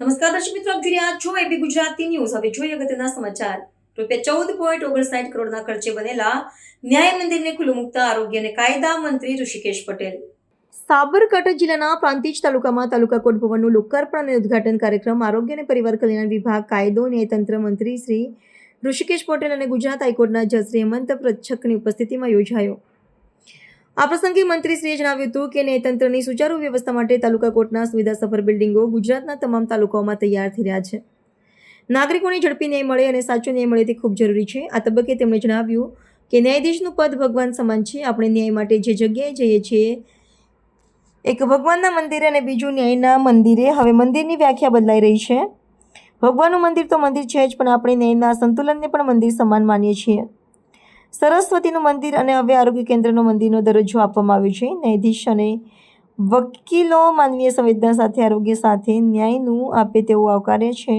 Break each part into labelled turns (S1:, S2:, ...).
S1: દર્શક મિત્રો, આપ જોઈ રહ્યા છો એબી ગુજરાતી ન્યૂઝ. હવે જોઈએ અગત્યના સમાચાર. રૂપિયા ચૌદ પોઈન્ટ ઓગણસાઠ કરોડના ખર્ચે બનેલા ન્યાય મંદિરને ખુલ્લું મુકતા આરોગ્ય અને કાયદા મંત્રી ઋષિકેશ પટેલ. સાબરકાંઠા જિલ્લાના પ્રાંતિજ તાલુકામાં તાલુકા કોર્ટ ભવનનું લોકાર્પણ અને ઉદઘાટન કાર્યક્રમ આરોગ્ય અને પરિવાર કલ્યાણ વિભાગ, કાયદો ન્યાયતંત્ર મંત્રી શ્રી ઋષિકેશ પટેલ અને ગુજરાત હાઈકોર્ટના જજ શ્રી હેમંત પ્રચ્છકની ઉપસ્થિતિમાં યોજાયો. આ પ્રસંગે મંત્રીશ્રીએ જણાવ્યું હતું કે ન્યાયતંત્રની સુચારુ વ્યવસ્થા માટે તાલુકા કોર્ટના સુવિધાસભર બિલ્ડિંગો ગુજરાતના તમામ તાલુકાઓમાં તૈયાર થઈ રહ્યા છે. નાગરિકોને ઝડપી ન્યાય મળે અને સાચો ન્યાય મળે તે ખૂબ જરૂરી છે. આ તબક્કે તેમણે જણાવ્યું કે ન્યાયાધીશનું પદ ભગવાન સમાન છે. આપણે ન્યાય માટે જે જગ્યાએ જઈએ છીએ, એક ભગવાનના મંદિરે અને બીજું ન્યાયના મંદિરે. હવે મંદિરની વ્યાખ્યા બદલાઈ રહી છે. ભગવાનનું મંદિર તો મંદિર છે જ, પણ આપણે ન્યાયના સંતુલનને પણ મંદિર સમાન માનીએ છીએ. સરસ્વતીનું મંદિર અને હવે આરોગ્ય કેન્દ્રનો મંદિરનો દરજ્જો આપવામાં આવ્યો છે. ન્યાયાધીશ અને વકીલો માનવીય સંવેદના સાથે, આરોગ્ય સાથે ન્યાયનું આપે તેવું આવકારે છે.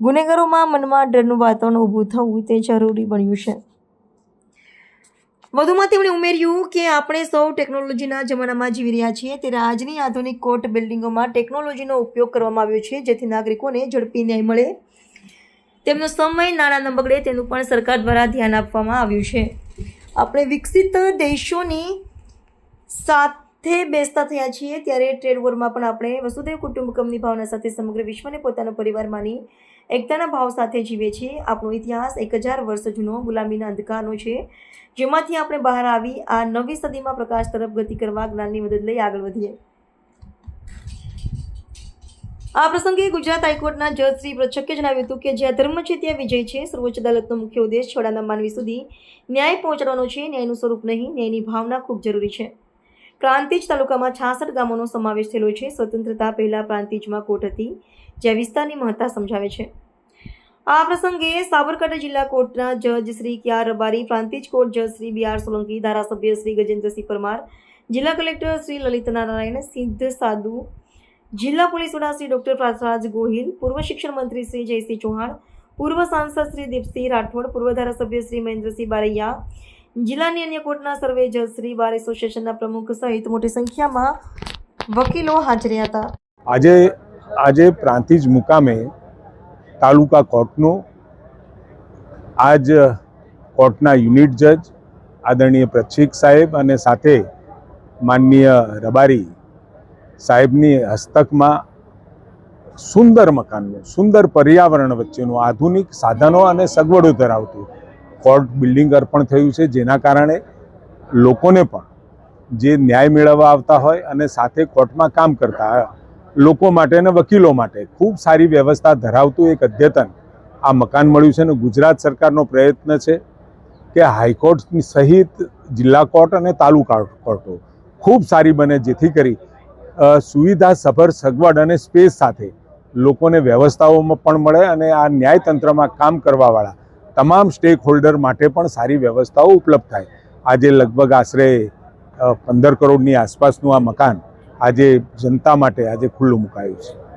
S1: ગુનેગારોમાં મનમાં ડરનું વાતાવરણ ઊભું થવું તે જરૂરી બન્યું છે. વધુમાં તેમણે ઉમેર્યું કે આપણે સૌ ટેકનોલોજીના જમાનામાં જીવી રહ્યા છીએ ત્યારે આજની આધુનિક કોર્ટ બિલ્ડિંગોમાં ટેકનોલોજીનો ઉપયોગ કરવામાં આવ્યો છે જેથી નાગરિકોને ઝડપી ન્યાય મળે. તેમનો સમય નાણાં ન બગડે તેનું પણ સરકાર દ્વારા ધ્યાન આપવામાં આવ્યું છે. આપણે વિકસિત દેશોની સાથે બેસતા થયા છીએ ત્યારે ટ્રેડ વોરમાં પણ આપણે વસુદેવ કુટુંબકમની ભાવના સાથે સમગ્ર વિશ્વને પોતાનો પરિવાર માની એકતાના ભાવ સાથે જીવે છીએ આપણો ઇતિહાસ એક હજાર વર્ષ જૂનો ગુલામીના અંધકારનો છે, જેમાંથી આપણે બહાર આવી આ નવી સદીમાં પ્રકાશ તરફ ગતિ કરવા જ્ઞાનની મદદ લઈ આગળ વધીએ. આ પ્રસંગે ગુજરાત હાઈકોર્ટના જજ શ્રી પ્રચકે જણાવ્યું હતું કે જ્યાં ધર્મ છે ત્યાં વિજય છે, સર્વોચ્ચ અદાલતનો મુખ્ય ઉદ્દેશ છોડાના માનવી સુધી ન્યાય પહોંચાડવાનો છે, ન્યાયનું સ્વરૂપ નહીં, ન્યાયની ભાવના ખૂબ જરૂરી છે. પ્રાંતિજ તાલુકામાં છાસઠ ગામોનો સમાવેશ થયેલો છે. સ્વતંત્રતા પહેલાં પ્રાંતિજમાં કોર્ટ હતી, જ્યાં વિસ્તારની મહત્તા સમજાવે છે. આ પ્રસંગે સાબરકાંઠા જિલ્લા કોર્ટના જજ શ્રી ક્યાર રબારી, પ્રાંતિજ કોર્ટ જજ શ્રી બી આર સોલંકી, ધારાસભ્ય શ્રી ગજેન્દ્રસિંહ પરમાર, જિલ્લા કલેક્ટર શ્રી લલિત નારાયણ સિદ્ધ સાધુ જિલ્લા પોલીસ વડા શ્રી ડોક્ટર પ્રાસરાજ ગોહિલ, પૂર્વ શિક્ષણ મંત્રી શ્રી જયસિંહ ચૌહાણ, પૂર્વ સાંસદ શ્રી દીપસિંહ રાઠોડ, પૂર્વ ધારાસભ્ય શ્રી મહેન્દ્રસિંહ બારૈયા, જિલ્લાની અન્ય કોર્ટના સર્વે જજ શ્રી બાર એસોસિએશનના પ્રમુખ સહિત મોટી સંખ્યામાં વકીલો હાજર હતા.
S2: આજે આજે પ્રાંતિજ મુકામે તાલુકા કોર્ટનો, આજ કોર્ટના યુનિટ જજ, આદરણીય પ્રક્ષિક સાહેબ અને સાથે માનનીય રબારી સાહેબની હસ્તકમાં સુંદર મકાનનું, સુંદર પર્યાવરણ વચ્ચેનું આધુનિક સાધનો અને સગવડો ધરાવતું કોર્ટ બિલ્ડિંગ અર્પણ થયું છે, જેના કારણે લોકોને પણ જે ન્યાય મેળવવા આવતા હોય અને સાથે કોર્ટમાં કામ કરતા લોકો માટે અને વકીલો માટે ખૂબ સારી વ્યવસ્થા ધરાવતું એક અદ્યતન આ મકાન મળ્યું છે અને ગુજરાત સરકારનો પ્રયત્ન છે કે હાઈકોર્ટ સહિત જિલ્લા કોર્ટ અને તાલુકા કોર્ટો ખૂબ સારી બને, જેથી કરી સુવિધા, સભર, સગવડ અને સ્પેસ સાથે લોકોને વ્યવસ્થાઓમાં પણ મળે અને આ ન્યાયતંત્રમાં કામ કરવાવાળા તમામ સ્ટેક હોલ્ડર માટે પણ સારી વ્યવસ્થાઓ ઉપલબ્ધ થાય. આજે લગભગ આશરે પંદર કરોડની આસપાસનું આ મકાન આજે જનતા માટે આજે ખુલ્લું મુકાયું છે.